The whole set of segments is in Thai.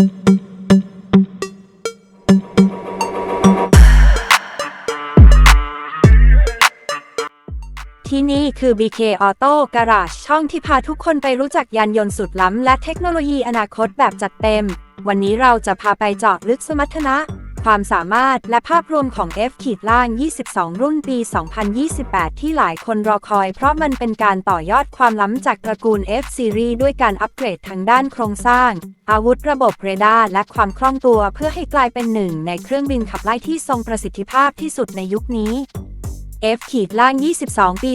ที่นี่คือ BK Auto Garage ช่องที่พาทุกคนไปรู้จักยานยนต์สุดล้ำและเทคโนโลยีอนาคตแบบจัดเต็ม วันนี้เราจะพาไปเจาะลึกสมรรถนะ ความสามารถและภาพรวมของ F ขีดล่าง 22 รุ่นปี 2028 ที่หลายคนรอคอย เพราะมันเป็นการต่อยอดความล้ำจากตระกูล F Series ด้วยการอัปเกรดทางด้านโครงสร้าง อาวุธระบบเรดาร์และความคล่องตัวเพื่อให้กลายเป็นหนึ่งในเครื่องบินขับไล่ที่ทรงประสิทธิภาพที่สุดในยุคนี้ F ขีดล่าง 22 ปี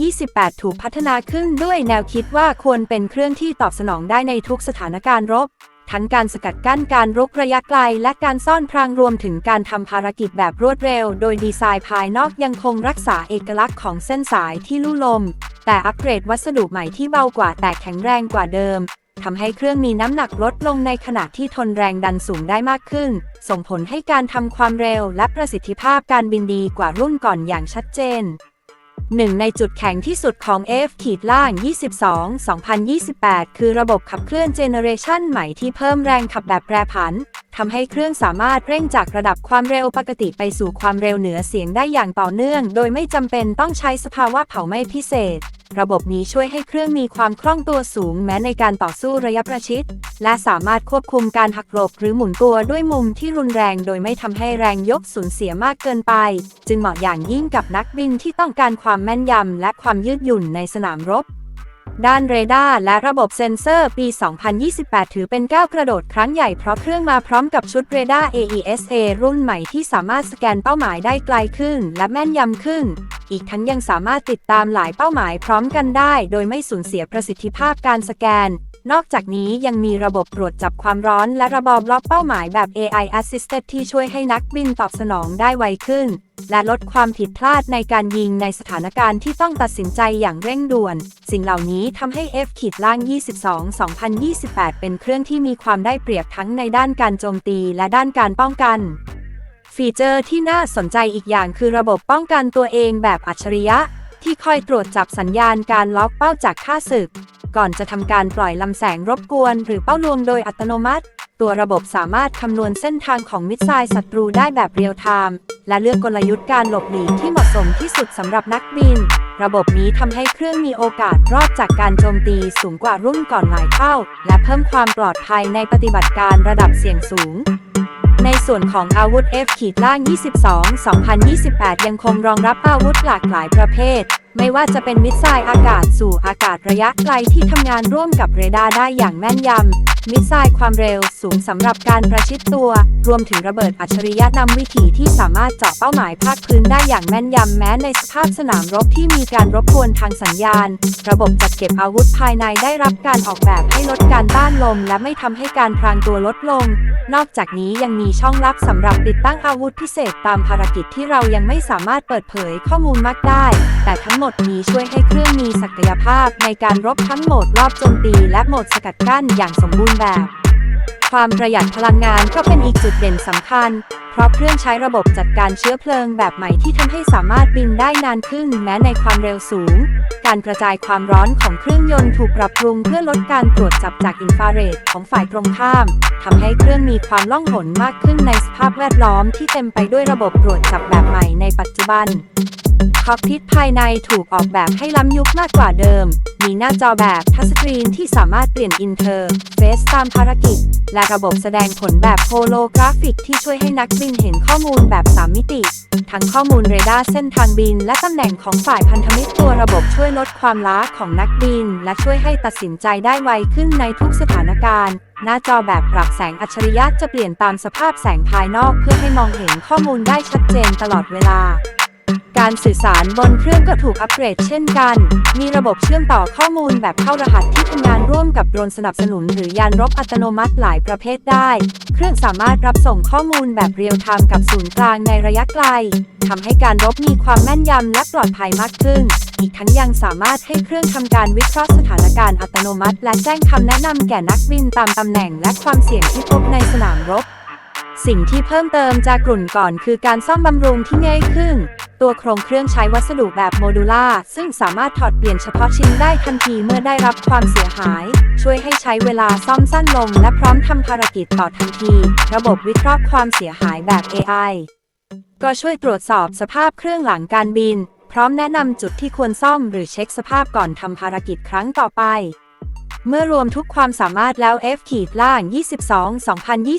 2028 ถูกพัฒนาขึ้นด้วยแนวคิดว่าควรเป็นเครื่องที่ตอบสนองได้ในทุกสถานการณ์รบ ทั้งการสกัดกั้นการรุกระยะไกล และการซ่อนพรางรวมถึงการทำภารกิจแบบรวดเร็ว โดยดีไซน์ภายนอกยังคงรักษาเอกลักษณ์ของเส้นสายที่ลู่ลม แต่อัปเกรดวัสดุใหม่ที่เบากว่าแต่แข็งแรงกว่าเดิมทำให้เครื่องมีน้ำหนักลดลงในขณะที่ทนแรงดันสูงได้มากขึ้น ส่งผลให้การทำความเร็วและประสิทธิภาพการบินดีกว่ารุ่นก่อนอย่างชัดเจน หนึ่งในจุดแข็งที่สุดของ F ขีดล่าง 22 2028 คือระบบขับเคลื่อนเจเนเรชันใหม่ที่เพิ่มแรงขับแบบแปรผันทำให้เครื่องสามารถเร่งจากระดับความเร็วปกติไปสู่ความเร็วเหนือเสียงได้อย่างต่อเนื่อง โดยไม่จำเป็นต้องใช้สภาวะเผาไหม้พิเศษ ระบบนี้ช่วยให้เครื่องมีความคล่องตัวสูงแม้ในการต่อสู้ระยะประชิด และสามารถควบคุมการหักหลบหรือหมุนตัวด้วยมุมที่รุนแรงโดยไม่ทำให้แรงยกสูญเสียมากเกินไป จึงเหมาะอย่างยิ่งกับนักบินที่ต้องการความแม่นยำและความยืดหยุ่นในสนามรบด้านเรดาร์และระบบเซ็นเซอร์ปี 2028 ถือเป็นก้าวกระโดดครั้งใหญ่เพราะเครื่องมาพร้อมกับชุดเรดาร์ AESA รุ่นใหม่ที่สามารถสแกนเป้าหมายได้ไกลขึ้นและแม่นยำขึ้น อีกทั้งยังสามารถติดตามหลายเป้าหมายพร้อมกันได้ โดยไม่สูญเสียประสิทธิภาพการสแกน นอกจากนี้ยังมีระบบตรวจจับความร้อนและระบอบล็อกเป้าหมายแบบ AI Assisted ที่ช่วยให้นักบินตอบสนองได้ไวขึ้น และลดความผิดพลาดในการยิงในสถานการณ์ที่ต้องตัดสินใจอย่างเร่งด่วน สิ่งเหล่านี้ทำให้ F ขีดล่าง 22 2028 เป็นเครื่องที่มีความได้เปรียบทั้งในด้านการโจมตีและด้านการป้องกัน ฟีเจอร์ที่น่าสนใจอีกอย่างคือระบบป้องกันตัวเองแบบอัจฉริยะ ที่คอยตรวจจับสัญญาณการล็อกเป้าจากค่าศึก ก่อนจะทำการปล่อยลำแสงรบกวน หรือเป้าลวงโดยอัตโนมัติ ตัวระบบสามารถคำนวณเส้นทางของมิสไซล์ศัตรูได้แบบเรียลไทม์และเลือกกลยุทธ์การหลบหนีที่เหมาะสมที่สุดสำหรับนักบิน ระบบนี้ทำให้เครื่องมีโอกาสรอดจากการโจมตีสูงกว่ารุ่นก่อนหลายเท่า และเพิ่มความปลอดภัยในปฏิบัติการระดับเสี่ยงสูง ในส่วนของอาวุธ F ขีดล่าง 22 2028 ยังคงรองรับอาวุธหลากหลายประเภท ไม่ว่าจะเป็นมิสไซล์อากาศสู่อากาศระยะไกลที่ทำงานร่วมกับเรดาร์ได้อย่างแม่นยำมิสไซล์ความเร็วสูงสำหรับการประชิดตัว รวมถึงระเบิดอัจฉริยะนำวิถีที่สามารถเจาะเป้าหมายภาคพื้นได้อย่างแม่นยำแม้ในสภาพสนามรบที่มีการรบกวนทางสัญญาณ ระบบจัดเก็บอาวุธภายในได้รับการออกแบบให้ลดการต้านลม และไม่ทำให้การพรางตัวลดลง นอกจากนี้ยังมีช่องลับสำหรับติดตั้งอาวุธพิเศษตามภารกิจที่เรายังไม่สามารถเปิดเผยข้อมูลมากได้ แต่ทั้งหมดนี้ช่วยให้เครื่องมีศักยภาพในการรบทั้งโหมดรอบโจมตีและโหมดสกัดกั้นอย่างสมบูรณ์แบบ ความประหยัดพลังงานก็เป็นอีกจุดเด่นสำคัญ เพราะเครื่องใช้ระบบจัดการเชื้อเพลิงแบบใหม่ที่ทำให้สามารถบินได้นานขึ้นแม้ในความเร็วสูง การกระจายความร้อนของเครื่องยนต์ถูกปรับปรุงเพื่อลดการตรวจจับจากอินฟราเรดของฝ่ายตรงข้ามทำให้เครื่องมีความล่องหนมากขึ้นในสภาพแวดล้อมที่เต็มไปด้วยระบบตรวจจับแบบใหม่ในปัจจุบัน คอกพิทภายในถูกออกแบบให้ล้ำยุคมากกว่าเดิม มีหน้าจอแบบทัชสกรีนที่สามารถเปลี่ยนอินเทอร์เฟซตามภารกิจ และระบบแสดงผลแบบโฮโลกราฟิกที่ช่วยให้นักบินเห็นข้อมูลแบบ 3 มิติ ทั้งข้อมูลเรดาร์เส้นทางบิน และตำแหน่งของฝ่ายพันธมิตรตัวระบบช่วยลดความล้าของนักบิน และช่วยให้ตัดสินใจได้ไวขึ้นในทุกสถานการณ์หน้าจอแบบปรับแสงอัจฉริยะจะเปลี่ยนตามสภาพแสงภายนอกเพื่อให้มองเห็นข้อมูลได้ชัดเจนตลอดเวลา การสื่อสารบนเครื่องก็ถูกอัปเกรดเช่นกัน มีระบบเชื่อมต่อข้อมูลแบบเข้ารหัสที่ทำงานร่วมกับโดรนสนับสนุนหรือยานรบอัตโนมัติหลายประเภทได้ เครื่องสามารถรับส่งข้อมูลแบบเรียลไทม์กับศูนย์กลางในระยะไกลทำให้การรบมีความแม่นยำและปลอดภัยมากขึ้น อีกทั้งยังสามารถให้เครื่องทำการวิเคราะห์สถานการณ์อัตโนมัติ และแจ้งคำแนะนำแก่นักบินตามตำแหน่งและความเสี่ยงที่พบในสนามรบ สิ่งที่เพิ่มเติมจากกลุ่นก่อนคือการซ่อมบำรุงที่ง่ายขึ้น ตัวโครงเครื่องใช้วัสดุแบบโมดูล่าซึ่งสามารถถอดเปลี่ยนเฉพาะชิ้นได้ทันทีเมื่อได้รับความเสียหาย ช่วยให้ใช้เวลาซ่อมสั้นลง และพร้อมทำภารกิจต่อทันที ระบบวิเคราะห์ความเสียหายแบบ AI ก็ช่วยตรวจสอบสภาพเครื่องหลังการบิน พร้อมแนะนำจุดที่ควรซ่อมหรือเช็คสภาพก่อนทำภารกิจครั้งต่อไป เมื่อรวมทุกความสามารถแล้ว F ขีดล่าง 22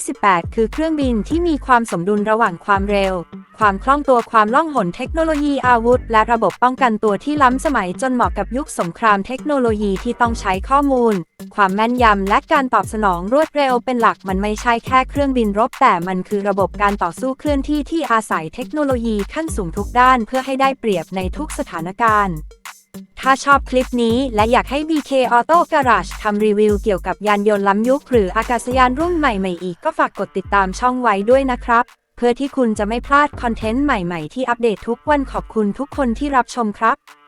2028 คือเครื่องบินที่มีความสมดุลระหว่างความเร็ว ความคล่องตัวความล่องหนเทคโนโลยีอาวุธ และระบบป้องกันตัวที่ล้ำสมัยจนเหมาะกับยุคสงครามเทคโนโลยีที่ต้องใช้ข้อมูล ความแม่นยำและการตอบสนองรวดเร็วเป็นหลักมันไม่ใช่แค่เครื่องบินรบ แต่มันคือระบบการต่อสู้เคลื่อนที่ที่อาศัยเทคโนโลยีขั้นสูงทุกด้านเพื่อให้ได้เปรียบในทุกสถานการณ์ถ้าชอบคลิปนี้และอยากให้ BK Auto Garage ทำรีวิวเกี่ยวกับยานยนต์ล้ำยุคหรืออากาศยานรุ่นใหม่ ๆ อีกก็ฝากกดติดตามช่องไว้ด้วยนะครับ พื่อที่คุณจะไม่พลาดคอนเทนต์ใหม่ ๆ ที่อัปเดตทุกวันขอบคุณทุกคนที่รับชมครับ